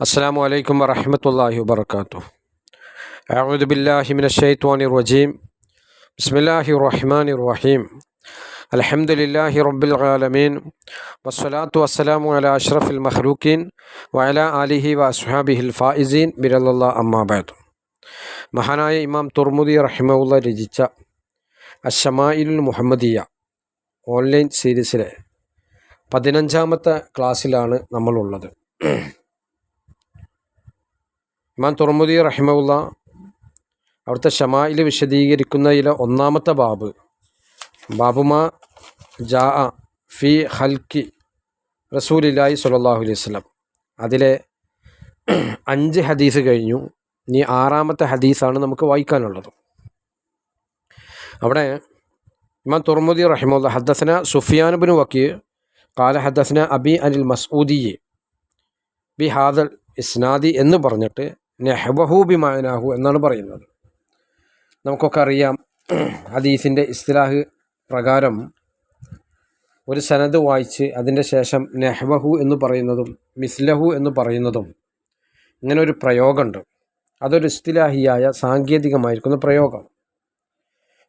السلام عليكم ورحمة الله وبركاته أعوذ بالله من الشيطان الرجيم بسم الله الرحمن الرحيم الحمد لله رب العالمين والصلاة والسلام على أشرف المخلوقين وعلى آله وأصحابه الفائزين برضا الله أما بعد മഹാനായ ഇമാം തുർമുദി റഹിമുള്ള രചിച്ച അഷമായിലുൽ മുഹമ്മദിയ ഓൺലൈൻ സീരീസിലെ പതിനഞ്ചാമത്തെ ക്ലാസ്സിലാണ് നമ്മളുള്ളത് ഇമാം തുറമുദി റഹിമുള്ള അവിടുത്തെ ഷമായിൽ വിശദീകരിക്കുന്നതിലെ ഒന്നാമത്തെ ബാബ്. ബാബുമ ജാ ഫി ഹൽക്കി റസൂലില്ലാഹി സ്വല്ലല്ലാഹു അലൈഹി വസല്ലം. അതിലെ അഞ്ച് ഹദീസ് കഴിഞ്ഞു. ഇനി ആറാമത്തെ ഹദീസാണ് നമുക്ക് വായിക്കാനുള്ളത്. അവിടെ ഇമാം തുറമുദി റഹിമുള്ള ഹദ്ദസന സുഫിയാനുബിന് വക്കി കാല ഹദ്ദസന അബി അനിൽ മസൂദിയെ ബി ഹാദൽ ഇസ്നാദി എന്ന് പറഞ്ഞിട്ട് നെഹബഹു ബി മായനാഹു എന്നാണ് പറയുന്നത്. നമുക്കൊക്കെ അറിയാം ഹദീസിന്റെ ഇസ്തിലാഹ് പ്രകാരം ഒരു സനദ് വായിച്ച് അതിന്റെ ശേഷം നെഹ്ബഹു എന്ന് പറയുന്നതും മിസ്ലഹു എന്ന് പറയുന്നതും ഇങ്ങനെ ഒരു പ്രയോഗമുണ്ട്. അതൊരു ഇസ്തിലാഹിയായ സാങ്കേതികമായിരിക്കുന്ന പ്രയോഗം.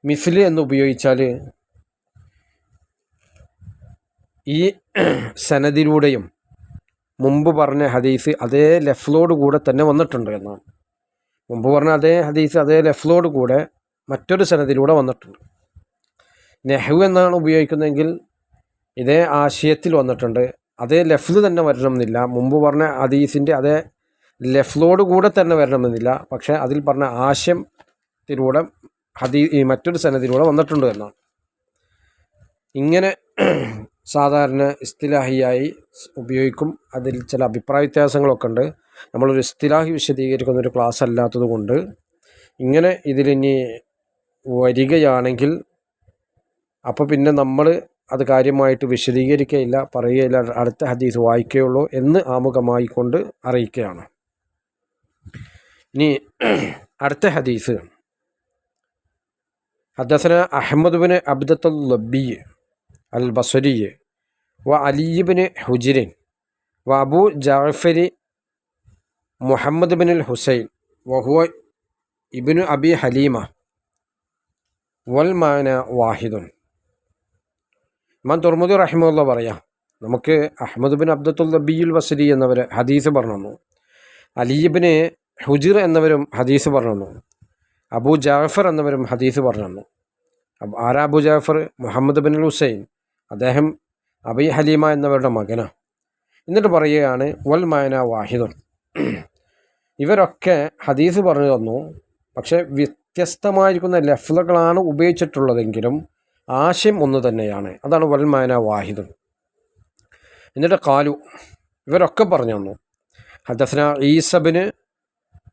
മിസ്ല് എന്ന് ഉപയോഗിച്ചാൽ ഈ സനദിലൂടെയും മുമ്പ് പറഞ്ഞ ഹദീസ് അതേ ലെഫ്ലോട് കൂടെ തന്നെ വന്നിട്ടുണ്ട് എന്നാണ്. മുമ്പ് പറഞ്ഞ അതേ ഹദീസ് അതേ ലെഫ്ലോട് കൂടെ മറ്റൊരു സനത്തിലൂടെ വന്നിട്ടുണ്ട്. നെഹു എന്നാണ് ഉപയോഗിക്കുന്നതെങ്കിൽ ഇതേ ആശയത്തിൽ വന്നിട്ടുണ്ട്. അതേ ലെഫ്ല് തന്നെ വരണമെന്നില്ല. മുമ്പ് പറഞ്ഞ ഹദീസിന്റെ അതേ ലെഫ്ലോട് കൂടെ തന്നെ വരണമെന്നില്ല. പക്ഷേ അതിൽ പറഞ്ഞ ആശയത്തിലൂടെ ഹദീ മറ്റൊരു സനത്തിലൂടെ വന്നിട്ടുണ്ട് എന്നാണ്. ഇങ്ങനെ സാധാരണ ഇസ്തിലാഹിയായി ഉപയോഗിക്കും. അതിൽ ചില അഭിപ്രായ വ്യത്യാസങ്ങളൊക്കെ ഉണ്ട്. നമ്മളൊരു ഇസ്തിലാഹി വിശദീകരിക്കുന്ന ഒരു ക്ലാസ് അല്ലാത്തത് കൊണ്ട് ഇങ്ങനെ ഇതിലിനി വരികയാണെങ്കിൽ അപ്പോൾ പിന്നെ നമ്മൾ അത് കാര്യമായിട്ട് വിശദീകരിക്കുകയില്ല പറയുകയില്ല അടുത്ത ഹദീസ് വായിക്കുകയുള്ളൂ എന്ന് ആമുഖമായി കൊണ്ട് അറിയിക്കുകയാണ്. ഇനി അടുത്ത ഹദീസ്. അഹമ്മദ് ബിൻ അബ്ദത്തുൽ ലബി അൽ ബസരി വ അലിബിന് ഹുജിരിൻ വ Abu Jafari Muhammad bin al Hussain വഹുവ ഇബിനു അബി ഹലീമ. വൽ മാന വാഹിദുൻ. ഇമാൻ തുർമുദി റഹിമുള്ള പറയാം നമുക്ക് അഹമ്മദ് ബിൻ അബ്ദത്തുൽ നബിയുൽ വസരി എന്നവർ ഹദീസ് പറഞ്ഞു അലീബിന് ഹുജിർ എന്നവരും ഹദീസ് പറഞ്ഞു അബൂ ജാഫർ എന്നവരും ഹദീസ് പറഞ്ഞു ആരാ Abu Jafar? Muhammad bin Hussain. അദ്ദേഹം അബി ഹലീമ എന്നവരുടെ മകനാണ് എന്നിട്ട് പറയുകയാണ് വൽ മായന വാഹിദുൻ. ഇവരൊക്കെ ഹദീസ് പറഞ്ഞു തന്നു പക്ഷേ വ്യത്യസ്തമായിരിക്കുന്ന ലഫ്ലകളാണ് ഉപയോഗിച്ചിട്ടുള്ളതെങ്കിലും ആശയം ഒന്ന് തന്നെയാണ്. അതാണ് വൽ മായന വാഹിദുൻ. എന്നിട്ട് കാലു ഇവരൊക്കെ പറഞ്ഞു തന്നു. ഹദസ്ന ഈസബിന്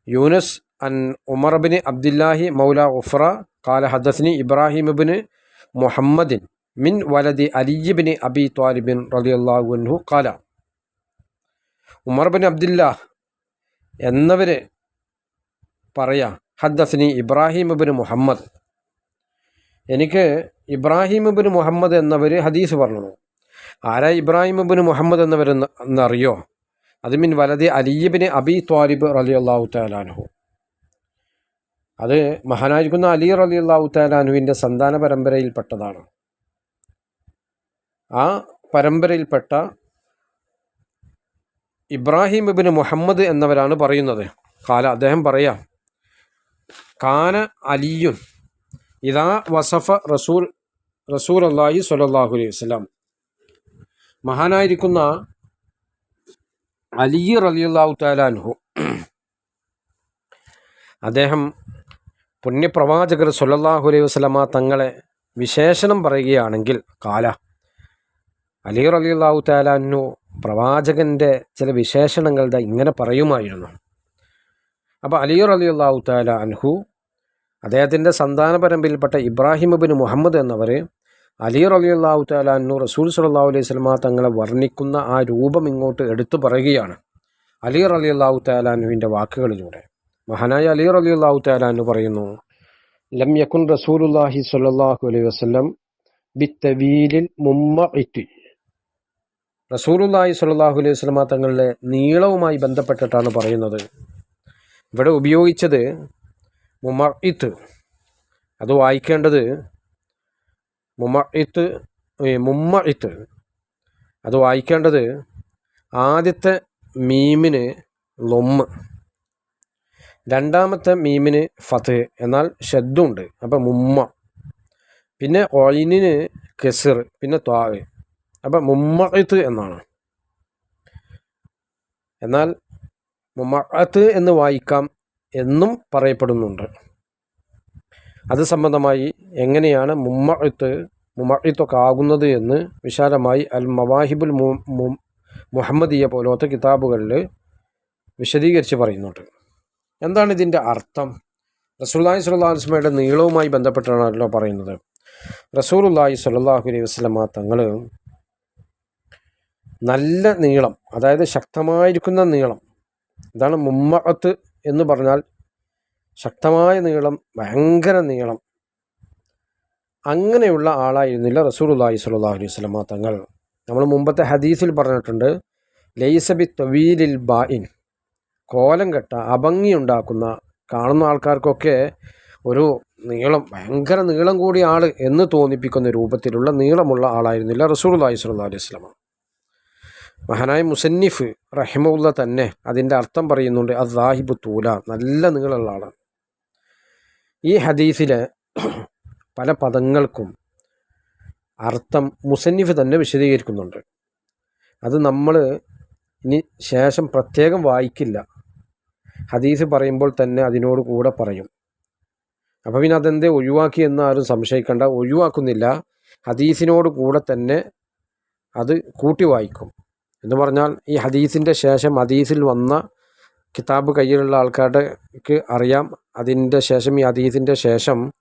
യൂനസ് അൻ ഉമർബിന് അബ്ദില്ലാഹി മൗല ഉഫ്ര കാല ഹദസ്നി ഇബ്രാഹിം ബിന് മുഹമ്മദിൻ. മിൻ വലതി അലിബിന് അബി ത്വാലിബിൻ റലിയല്ലാഹുൻഹു കാല ഉമർ ബിൻ അബ്ദുല്ല എന്നവർ പറയാ ഹദ്ദസ്നി ഇബ്രാഹിം ബിൻ മുഹമ്മദ്. എനിക്ക് ഇബ്രാഹിം ബിൻ മുഹമ്മദ് എന്നവർ ഹദീസ് പറഞ്ഞു ആരാ ഇബ്രാഹിം ബിൻ മുഹമ്മദ് എന്നവർ എന്നറിയോ? അത് മിൻ വലതി അലിയബിന് അബി ത്വാലിബ് റലി അള്ളാഹു താലാനുഹു അത് മഹാനായിരിക്കുന്ന അലി റലി അള്ളാഹു താലാനുവിന്റെ സന്താന പരമ്പരയിൽപ്പെട്ടതാണ്. ആ പരമ്പരയിൽപ്പെട്ട ഇബ്രാഹിം ഇബിന് മുഹമ്മദ് എന്നവരാണ് പറയുന്നത്. കാല അദ്ദേഹം പറയാം കാന അലിയുൻ ഇതാ വസഫ റസൂൽ റസൂൽ അള്ളാഹി സലാഹു അലൈഹി വസ്ലാം മഹാനായിരിക്കുന്ന അലി റലിയുള്ളാഹു താലാൻഹു അദ്ദേഹം പുണ്യപ്രവാചകർ സൊല്ലാഹു അലൈഹി വസ്ലമ തങ്ങളെ വിശേഷണം പറയുകയാണെങ്കിൽ കാല അലി റലിയുള്ളാഹു താലാനു പ്രവാചകന്റെ ചില വിശേഷണങ്ങൾ ഇങ്ങനെ പറയുമായിരുന്നു. അപ്പോൾ അലി റലിയുള്ളാഹു താല അൻഹു അദ്ദേഹത്തിന്റെ സന്താന പരമ്പരയിൽപ്പെട്ട ഇബ്രാഹിം അബിൻ മുഹമ്മദ് എന്നവർ അലി റലിയുള്ളാഹു താലാനു റസൂൽ സുല്ലാ അലൈഹി സ്വലമ തങ്ങളെ വർണിക്കുന്ന ആ രൂപം ഇങ്ങോട്ട് എടുത്തു പറയുകയാണ്. അലി റലിയുള്ളാഹു താലാനുവിന്റെ വാക്കുകളിലൂടെ. മഹാനായ അലി റലിയുള്ളാഹു താലാനു പറയുന്നു ലം യക്കുൻ റസൂലുല്ലാഹി സ്വല്ലല്ലാഹു അലൈഹി വസല്ലം ബിത്തവീലിൽ മുമ്മ ഇറ്റ് റസൂലുല്ലാഹി സ്വല്ലല്ലാഹു അലൈഹി സ്വലമ തങ്ങളുടെ നീളവുമായി ബന്ധപ്പെട്ടിട്ടാണ് പറയുന്നത്. ഇവിടെ ഉപയോഗിച്ചത് മുമഇത്ത്. അത് വായിക്കേണ്ടത് മുമഇത്ത് മുമ്മഇത്ത്. അത് വായിക്കേണ്ടത് ആദ്യത്തെ മീമിന് ലൊമ്മ് രണ്ടാമത്തെ മീമിന് ഫത്ത്. എന്നാൽ ഷെദ്ദുണ്ട് അപ്പം മുമ്മ. പിന്നെ ഒയിനിന് കെസിർ. പിന്നെ ത്വാവ് അപ്പം മുമ്മത്ത് എന്നാണ്? എന്നാൽ മുമ്മത്ത് എന്ന് വായിക്കാം എന്നും പറയപ്പെടുന്നുണ്ട്. അത് സംബന്ധമായി എങ്ങനെയാണ് മുമ്മത്ത് മുമ്മത്തൊക്കെ ആകുന്നത് എന്ന് വിശാലമായി അൽ മവാഹിബുൽ മുഹമ്മദിയ പോലത്തെ കിതാബുകളിൽ വിശദീകരിച്ച് പറയുന്നുണ്ട്. എന്താണ് ഇതിന്റെ അർത്ഥം? റസൂല്ലാഹി സ്വല്ലാ വസ്ലമയുടെ നീളവുമായി ബന്ധപ്പെട്ടാണല്ലോ പറയുന്നത്. റസൂലുല്ലാഹി സ്വല്ലല്ലാഹു അലൈഹി വസ്ലമ തങ്ങൾ നല്ല നീളം അതായത് ശക്തമായിരിക്കുന്ന നീളം. ഇതാണ് മുമ്മത്ത് എന്ന് പറഞ്ഞാൽ ശക്തമായ നീളം ഭയങ്കര നീളം. അങ്ങനെയുള്ള ആളായിരുന്നില്ല റസൂലുല്ലാഹി സ്വല്ലല്ലാഹു അലൈഹി വസല്ലം തങ്ങൾ. നമ്മൾ മുമ്പത്തെ ഹദീസിൽ പറഞ്ഞിട്ടുണ്ട് ലൈസബി തൊവീലിൽ ബായിൻ കോലം കെട്ട അഭംഗി ഉണ്ടാക്കുന്ന കാണുന്ന ആൾക്കാർക്കൊക്കെ ഒരു നീളം ഭയങ്കര നീളം കൂടിയ ആൾ എന്ന് തോന്നിപ്പിക്കുന്ന രൂപത്തിലുള്ള നീളമുള്ള ആളായിരുന്നില്ല റസൂർലാഹി സ്വല്ലല്ലാഹു അലൈഹി സ്വലമ മഹാനായ മുസന്നിഫ് റഹിമുള്ള തന്നെ അതിന്റെ അർത്ഥം പറയുന്നുണ്ട് അത് ദാഹിബ് തൂല. നല്ല നീളമുള്ള ആളാണ്. ഈ ഹദീസിലെ പല പദങ്ങൾക്കും അർത്ഥം മുസന്നിഫ് തന്നെ വിശദീകരിക്കുന്നുണ്ട്. അത് നമ്മൾ ഇനി ശേഷം പ്രത്യേകം വായിക്കില്ല. ഹദീസ് പറയുമ്പോൾ തന്നെ അതിനോട് കൂടെ പറയും. അപ്പോൾ പിന്നെ അതെന്തേ ഒഴിവാക്കി എന്ന് ആരും സംശയിക്കേണ്ട. ഒഴിവാക്കുന്നില്ല. ഹദീസിനോട് കൂടെ തന്നെ അത് കൂട്ടി വായിക്കും. എന്ന് പറഞ്ഞാൽ ഈ ഹദീസിന്റെ ശേഷം ഹദീസിൽ വന്ന കിതാബ് കയ്യിലുള്ള ആൾക്കാർക്ക് അറിയാം. അതിന്റെ ശേഷം ഈ ഹദീസിന്റെ ശേഷം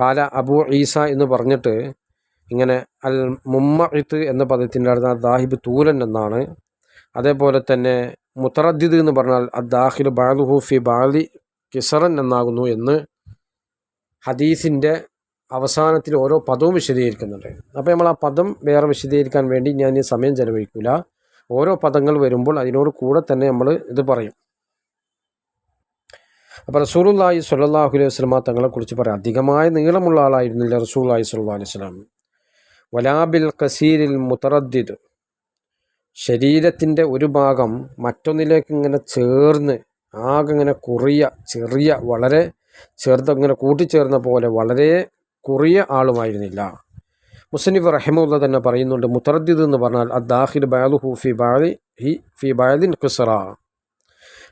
കാല അബു ഈസ എന്ന് പറഞ്ഞിട്ട് ഇങ്ങനെ അൽ മുമ്മഇത്ത് എന്ന പദത്തിന്റെ അടുത്ത് ദാഹിബ് തൂലൻ എന്നാണ്. അതേപോലെ തന്നെ മുത്തറദ്ദിദ് എന്ന് പറഞ്ഞാൽ അദ്ദാഹിൽ ബാലുഹു ഫി ബാലി കിസറൻ എന്നാകുന്നു എന്ന് ഹദീസിന്റെ അവസാനത്തിൽ ഓരോ പദവും വിശദീകരിക്കുന്നുണ്ട്. അപ്പോൾ നമ്മൾ ആ പദം വേറെ വിശദീകരിക്കാൻ വേണ്ടി ഞാൻ ഈ സമയം ചെലവഴിക്കില്ല ഓരോ പദങ്ങൾ വരുമ്പോൾ അതിനോട് കൂടെ തന്നെ നമ്മൾ ഇത് പറയും. അപ്പോൾ റസൂലുല്ലാഹി സ്വല്ലല്ലാഹു അലൈഹി വസ്ലമ തങ്ങളെക്കുറിച്ച് പറയാം. അധികമായ നീളമുള്ള ആളായിരുന്നില്ല റസൂല്ലാഹി സ്വല്ലാ അലൈഹി സ്വലാം വലാബിൽ കസീരിൽ മുത്തറദ്ദിദ് ശരീരത്തിന്റെ ഒരു ഭാഗം മറ്റൊന്നിലേക്ക് ഇങ്ങനെ ചേർന്ന് ആകെ ഇങ്ങനെ കുറിയ ചെറിയ വളരെ ചേർത്ത് ഇങ്ങനെ കൂട്ടിച്ചേർന്ന പോലെ വളരെ കുറിയ ആളുമായിരുന്നില്ല. മുസനിഫ് റഹിമുള്ള തന്നെ പറയുന്നുണ്ട് മുത്തറദ്ദിദ് എന്ന് പറഞ്ഞാൽ അദ്ദാഹിൽ ബയാലുഹു ഫി ബാലി ഹി ഫി ബാലിൻ ഖുസറ.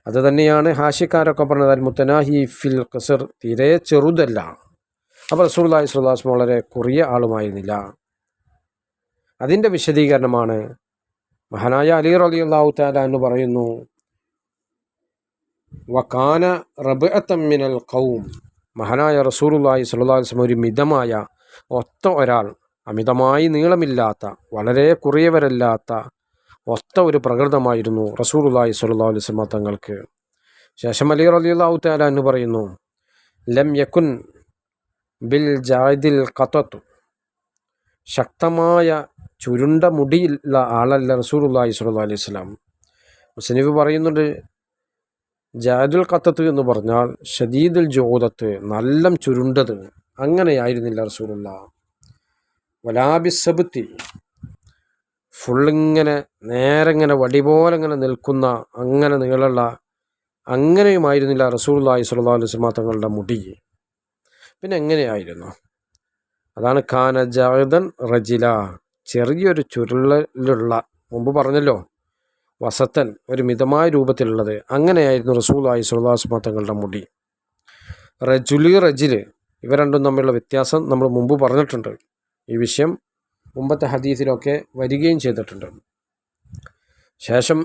അത് തന്നെയാണ് ഹാഷിക്കാരൊക്കെ പറഞ്ഞത് മുത്തനാഹി ഫിൽ ഖസർ തീരെ ചെറുതല്ല. അപ്പോൾ റസൂള്ളി സുല്ലാസ് വളരെ കുറിയ ആളുമായിരുന്നില്ല. അതിന്റെ വിശദീകരണമാണ് മഹാനായ അലി റലി അള്ളാഹു താല എന്ന് പറയുന്നു വക്കാന റബഅത്തമ്മിനൽ കൗം മഹാനായ റസൂറുല്ലാഹി സുല്ലാസ്മ ഒരു മിതമായ ഒത്ത ഒരാൾ അമിതമായി നീളമില്ലാത്ത വളരെ കുറിയവരല്ലാത്ത ഒത്ത ഒരു പ്രകൃതമായിരുന്നു റസൂറുല്ലായി അലൈഹി വസല്ലം തങ്ങൾക്ക്. ശേഷം അലി റളിയല്ലാഹു തആല എന്ന് പറയുന്നു ലം യക്കുൻ ബിൽ ജാദിൽ കത്തത്തു ശക്തമായ ചുരുണ്ട മുടിയുള്ള ആളല്ല റസൂറുല്ലാഹി സ്വല്ലല്ലാഹു അലൈഹി വസല്ലം. മുസ്ലിഫ് പറയുന്നുണ്ട് ജാദുൽ കത്തത്ത് എന്ന് പറഞ്ഞാൽ ഷദീദുൽ ജോദത്ത് നല്ല ചുരുണ്ടത് അങ്ങനെയായിരുന്നില്ല റസൂലുള്ള വലാബിസബുത്തി. ഫുള്ളിങ്ങനെ നേരെ ഇങ്ങനെ വടി പോലെ ഇങ്ങനെ നിൽക്കുന്ന അങ്ങനെ നീളമുള്ള അങ്ങനെയുമായിരുന്നില്ല റസൂള്ളി സുല്ലാ അലൈഹി തങ്ങളുടെ മുടി. പിന്നെ എങ്ങനെയായിരുന്നു? അതാണ് ഖാന ജാദൻ റജില. ചെറിയൊരു ചുരുളിലുള്ള മുമ്പ് പറഞ്ഞല്ലോ വസത്തൻ ഒരു മിതമായ രൂപത്തിലുള്ളത്. അങ്ങനെയായിരുന്നു റസൂലായി സുല്ലാസ്മ തങ്ങളുടെ മുടി. റജുലി റജിൽ ഇവ രണ്ടും തമ്മിലുള്ള വ്യത്യാസം നമ്മൾ മുമ്പ് പറഞ്ഞിട്ടുണ്ട്. ഈ വിഷയം മുമ്പത്തെ ഹദീസിലൊക്കെ വരികയും ചെയ്തിട്ടുണ്ട്. ശേഷം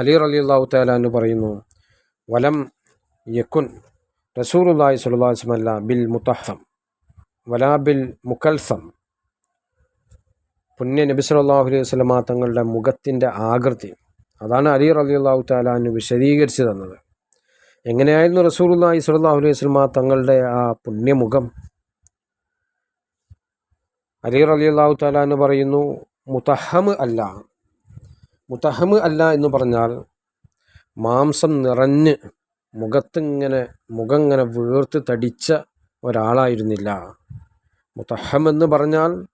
അലി അലി അള്ളാഹു താലാന്ന് പറയുന്നു വലം യക്കുൻ റസൂലുല്ലാഹി സുല്ലാസ്മല്ല ബിൽ മുത്തഹം വലാ ബിൽ മുക്കൽസം. പുണ്യ നബി സല്ലാഹു അലൈഹി വസ്ലമ തങ്ങളുടെ മുഖത്തിന്റെ ആകൃതി അതാണ് അലി റലി അള്ളാഹു താലാന് വിശദീകരിച്ചു തന്നത്. എങ്ങനെയായിരുന്നു റസൂറുല്ലാഹി സുല്ലാഹു അലൈഹി വസല്ലമ തങ്ങളുടെ ആ പുണ്യമുഖം? അലി റലി അള്ളാഹു താലാന്ന് പറയുന്നു മുത്തഹമ് അല്ല. മുത്തഹമ് അല്ല എന്ന് പറഞ്ഞാൽ മാംസം നിറഞ്ഞ് മുഖത്തിങ്ങനെ മുഖം ഇങ്ങനെ വീർത്ത് തടിച്ച ഒരാളായിരുന്നില്ല. മുത്തഹം എന്ന് പറഞ്ഞാൽ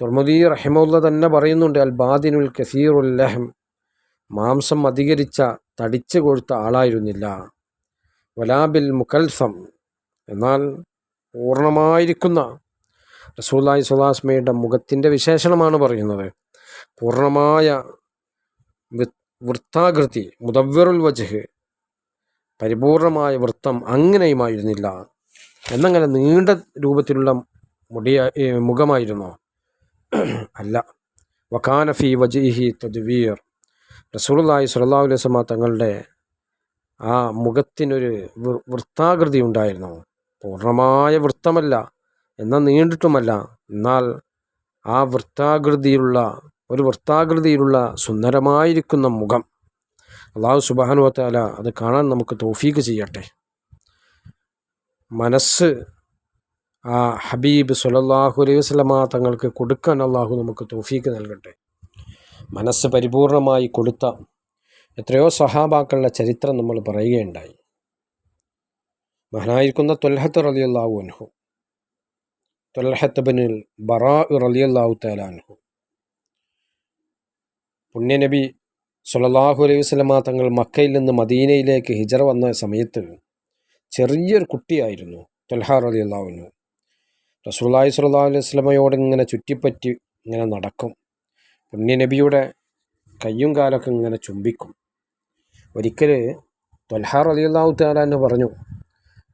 തുർമുദി റഹിമുള്ള തന്നെ പറയുന്നുണ്ട് അൽ ബാദിനുൽ കസീറുൽ ലഹം മാംസം അധികരിച്ച തടിച്ചു കൊഴുത്ത ആളായിരുന്നില്ല. വലാബിൽ മുക്കൽസം എന്നാൽ പൂർണമായിരിക്കുന്ന റസൂല്ലായി സുലാസ്മയുടെ മുഖത്തിന്റെ വിശേഷണമാണ് പറയുന്നത്. പൂർണമായ വൃത്താകൃതി മുദവ്വറുൽ വജഹ് പരിപൂർണമായ വൃത്തം അങ്ങനെയുമായിരുന്നില്ല. എന്നങ്ങനെ നീണ്ട രൂപത്തിലുള്ള മുടിയ മുഖമായിരുന്നോ. അല്ല. വക്കാനഫി വജീഹി തദ്വീർ. റസൂലുള്ളാഹി സ്വല്ലല്ലാഹു അലൈഹി വസല്ലം തങ്ങളുടെ ആ മുഖത്തിനൊരു വൃത്താകൃതി ഉണ്ടായിരുന്നു. പൂർണമായ വൃത്തമല്ല. എന്നാൽ നീണ്ടിട്ടുമല്ല. എന്നാൽ ആ വൃത്താകൃതിയിലുള്ള ഒരു വൃത്താകൃതിയിലുള്ള സുന്ദരമായിരിക്കുന്ന മുഖം അള്ളാഹു സുബാനുവത്താല അത് കാണാൻ നമുക്ക് തോഫീക്ക് ചെയ്യട്ടെ. മനസ്സ് ആ ഹബീബ് സുലല്ലാഹു അലൈഹി വസ്ലമ തങ്ങൾക്ക് കൊടുക്കാൻ അള്ളാഹു നമുക്ക് തോഫീക്ക് നൽകട്ടെ. മനസ്സ് പരിപൂർണമായി കൊടുത്ത എത്രയോ സഹാബാക്കളുടെ ചരിത്രം നമ്മൾ പറയുകയുണ്ടായി. മഹനായിരിക്കുന്ന തൊൽഹത്ത് റലിയല്ലാഹു അൻഹു തൊൽഹത്ത് ബിനിൽ ബറാ റലിയല്ലാഹു താലാൻഹു പുണ്യനബി സുലല്ലാഹു അലൈഹി വസ്ലമ തങ്ങൾ മക്കയിൽ നിന്ന് മദീനയിലേക്ക് ഹിജറ വന്ന സമയത്ത് ചെറിയൊരു കുട്ടിയായിരുന്നു തൊൽഹ റലിയല്ലാഹുനു റസൂല്ലാഹി സുല്ലാ അലൈഹി വസ്ലമയോട് ഇങ്ങനെ ചുറ്റിപ്പറ്റി ഇങ്ങനെ നടക്കും. പുണ്യനബിയുടെ കയ്യും കാലൊക്കെ ഇങ്ങനെ ചുംബിക്കും. ഒരിക്കൽ തൊൽഹ റലിയല്ലാഹു താലാന്ന് പറഞ്ഞു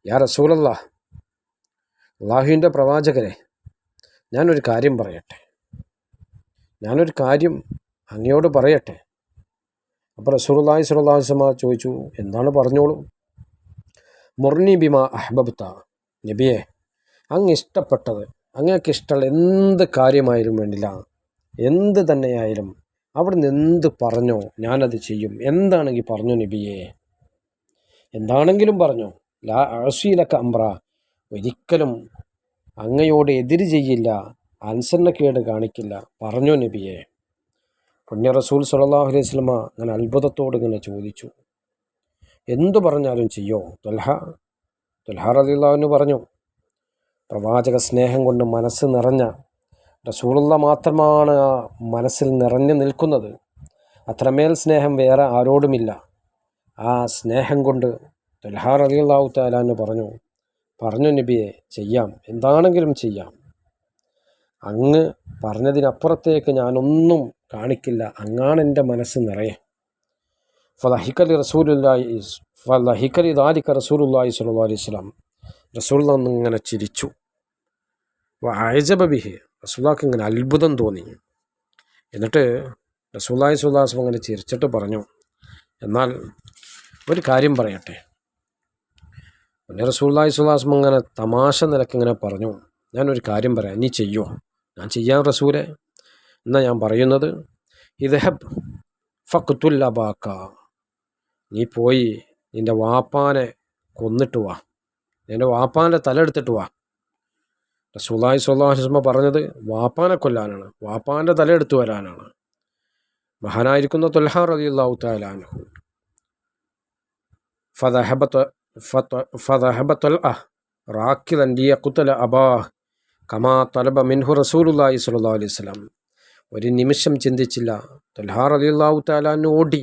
യാ റസൂലല്ലാ അള്ളാഹുവിന്റെ പ്രവാചകരെ ഞാനൊരു കാര്യം പറയട്ടെ. ഞാനൊരു കാര്യം അങ്ങയോട് പറയട്ടെ. അപ്പോൾ അലൈഹി വസല്ലം ചോദിച്ചു എന്താണ് പറഞ്ഞോളൂ? മുർണി ബിമ അഹ്ബബ്ത. നബിയെ അങ്ങ് ഇഷ്ടപ്പെട്ടത് അങ്ങക്ക് ഇഷ്ടമുള്ള എന്ത് കാര്യമായാലും വേണ്ടില്ല. എന്ത് തന്നെയായാലും അവിടെ അവിടുന്ന് എന്ത് പറഞ്ഞോ ഞാനത് ചെയ്യും. എന്താണെങ്കിൽ പറഞ്ഞു നബിയെ. എന്താണെങ്കിലും പറഞ്ഞു. ലാ അഴസീലക്ക അമ്പ്ര ഒരിക്കലും അങ്ങയോട് എതിര് ചെയ്യില്ല അനുസരണക്കേട് കാണിക്കില്ല. പറഞ്ഞു നബിയെ. പുണ്യ റസൂൽ സലാഹു അലൈഹി സ്വലമ അങ്ങനെ അത്ഭുതത്തോട് ഇങ്ങനെ ചോദിച്ചു. എന്തു പറഞ്ഞാലും ചെയ്യോ? തൊൽഹ തൊൽഹ റലിള്ളാഹുവിന് പറഞ്ഞു. പ്രവാചക സ്നേഹം കൊണ്ട് മനസ്സ് നിറഞ്ഞ റസൂലുള്ള മാത്രമാണ് ആ മനസ്സിൽ നിറഞ്ഞു നിൽക്കുന്നത്. അത്രമേൽ സ്നേഹം വേറെ ആരോടുമില്ല. ആ സ്നേഹം കൊണ്ട് തൊൽഹാർ അലിയുള്ളാഹു താലാന്ന് പറഞ്ഞു പറഞ്ഞു നബിയെ ചെയ്യാം. എന്താണെങ്കിലും ചെയ്യാം. അങ്ങ് പറഞ്ഞതിനപ്പുറത്തേക്ക് ഞാനൊന്നും കാണിക്കില്ല. അങ്ങാണ് എന്റെ മനസ്സ് നിറയെ. ഫലഹിക്കലി റസൂലുല്ലായി ഫലഹിക്കലി ദാലിക്ക റസൂലുല്ലായി സല്ലു അലൈഹി സ്വലാം റസൂൽ ഇങ്ങനെ ചിരിച്ചു. ആയജബിഹി റസൂലാക്ക് ഇങ്ങനെ അത്ഭുതം തോന്നി. എന്നിട്ട് റസൂല്ലായി സുല്ലാസം അങ്ങനെ ചിരിച്ചിട്ട് പറഞ്ഞു. എന്നാൽ ഒരു കാര്യം പറയട്ടെ. പിന്നെ റസൂല്ലായി സുല്ലാസം ഇങ്ങനെ തമാശ നിലക്കിങ്ങനെ പറഞ്ഞു. ഞാനൊരു കാര്യം പറയാം. നീ ചെയ്യോ? ഞാൻ ചെയ്യാം റസൂലെ. എന്നാ ഞാൻ പറയുന്നത്? ഇതഹബ് ഫക്കുത്തുല്ലബാക്ക നീ പോയി നിന്റെ വാപ്പാനെ കൊന്നിട്ട് വാ. നിന്റെ വാപ്പാന്റെ തല എടുത്തിട്ട് വാ. റസൂലായി സുല്ലാസ്മ പറഞ്ഞത് വാപ്പാനെ കൊല്ലാനാണ്. വാപ്പാന്റെ തല എടുത്തു വരാനാണ്. മഹാനായിരിക്കുന്ന തൊൽഹാർ അലി അള്ളാഹു താലാനഹു ഫതഹബത്തൊൽ അഹ് റാക്കിദൻ ലിയഖുത്തല അബാഹ് കമാ തലബ മിൻഹു റസൂലുല്ലാഹി സ്വല്ലാ അലൈഹി സ്വലാം ഒരു നിമിഷം ചിന്തിച്ചില്ല. തൊൽഹാർ അലി അള്ളാഹു താലാന് ഓടി.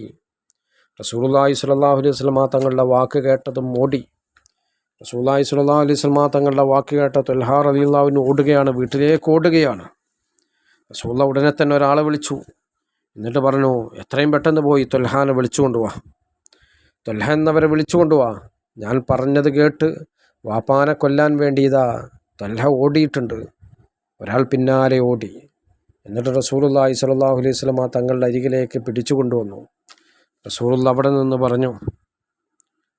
റസൂലുല്ലാഹി സ്വല്ലാഹു അലൈഹി സ്വലമ തങ്ങളുടെ വാക്ക് കേട്ടതും ഓടി. റസൂല്ലാഹി സ്വല്ലാ അലൈഹി സ്വലമ തങ്ങളുടെ വാക്ക് കേട്ട തൊൽഹാർ അലി അള്ളാഹുവിന് ഓടുകയാണ് വീട്ടിലേക്ക് ഓടുകയാണ്. റസൂല്ല ഉടനെ തന്നെ ഒരാളെ വിളിച്ചു. എന്നിട്ട് പറഞ്ഞു എത്രയും പെട്ടെന്ന് പോയി തൊൽഹാനെ വിളിച്ചു കൊണ്ടുപോവാ തൊൽഹ എന്നവരെ വിളിച്ചു കൊണ്ടുപോവാ ഞാൻ പറഞ്ഞത് കേട്ട് വാപ്പാനെ കൊല്ലാൻ വേണ്ടി ഇതാ തൊൽഹ ഓടിയിട്ടുണ്ട്. ഒരാൾ പിന്നാലെ ഓടി. എന്നിട്ട് റസൂലുല്ലാഹി സ്വല്ലല്ലാഹു അലൈഹി സ്വലമ തങ്ങളുടെ അരികിലേക്ക് പിടിച്ചു കൊണ്ടുവന്നു. റസൂലുള്ള അവിടെ നിന്ന് പറഞ്ഞു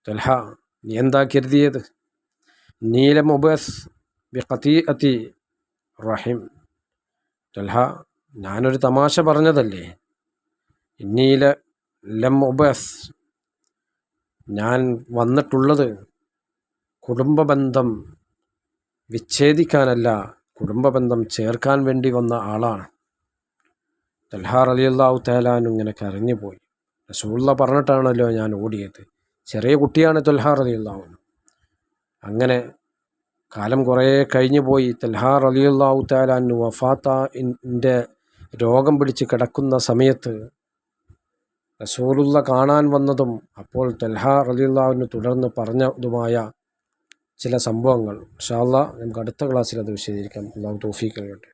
തൽഹ നീ എന്താ കരുതിയത്? നീല മുബസ് ബി റഹിം. തൽഹ ഞാനൊരു തമാശ പറഞ്ഞതല്ലേ? ഇന്നീല ലം ഉബസ് ഞാൻ വന്നിട്ടുള്ളത് കുടുംബബന്ധം വിച്ഛേദിക്കാനല്ല കുടുംബബന്ധം ചേർക്കാൻ വേണ്ടി വന്ന ആളാണ്. തൽഹാർ അലി അള്ളാഹു തേലാൻ ഇങ്ങനെ കരഞ്ഞു പോയി റസൂള്ള പറഞ്ഞിട്ടാണല്ലോ ഞാൻ ഓടിയത്. ചെറിയ കുട്ടിയാണ് തൽഹാർ അലി അള്ളാഹു അങ്ങനെ കാലം കുറേ കഴിഞ്ഞു പോയി തൽഹാർ അലി അള്ളാഹു വഫാത്ത ഇന്റെ രോഗം പിടിച്ച് കിടക്കുന്ന സമയത്ത് റസൂലുള്ള കാണാൻ വന്നതും അപ്പോൾ തൽഹ അലി അള്ളാഹുവിന് തുടർന്ന് പറഞ്ഞതുമായ ചില സംഭവങ്ങൾ. ഷാല്ല നമുക്ക് അടുത്ത ക്ലാസ്സിൽ അത് വിശദീകരിക്കാം. അള്ളാഹു തോഫീക്കൽ നൽകട്ടെ.